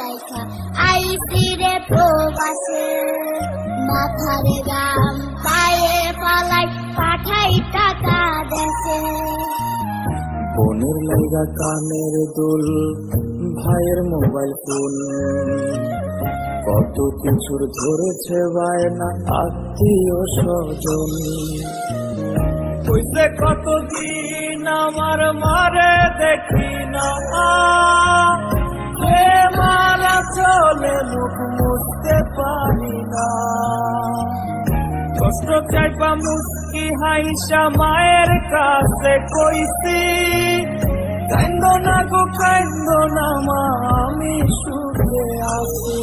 রাইখা। আইসি রে প্রবাসে মাথারে গাম পায়ে পালাই পাঠাই টাকা দেশে। বোনের লাইগা কানের দুল ভাইয়ের মোবাইল ফোন। কত কিছুর ধরেছে বায়না আত্মীয় স্বজন। কইছে কতদিন আমার মারে দেখি কষ্ট চাইবা মুস্কি হাইসা মায়ের কাছে কইছি, কান্দ না গো, কান্দ না মা, আমি সুখে আছি।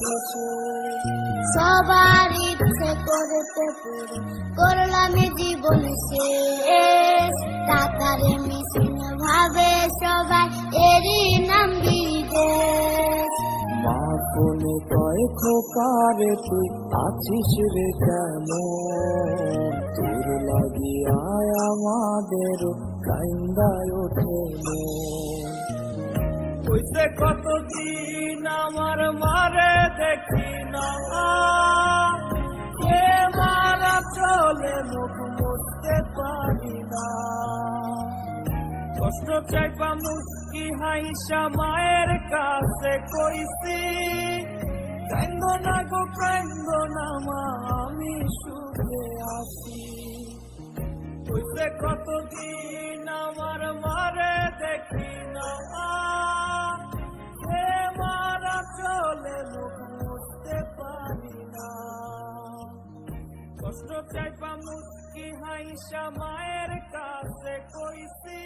বসে সবার ইচ্ছে করতে পুরো, করলাম জীবন শেষ টাকারে মিশিন ভাবে সবাই, এরই নাম বিদেশ। মা কোনে কয় খোকারে তুই আছিস রে কেমন? তোর লাগিয়ায় আমাদের কাইন্দায় ওঠে কইতে কতদিন আমার মারে দেখি না। কে মারা চলে মুখ মুছতে পারি না। কষ্ট চাইবা মুস্কি হাইসা মায়ের কাছে কইছি কান্দ না গো কান্দ না মা, আমি সুখে আছি। কইছে কতদিন আমার কষ্ট চাইবা মুস্কি হাইসা মায়ের কাছে কইছি?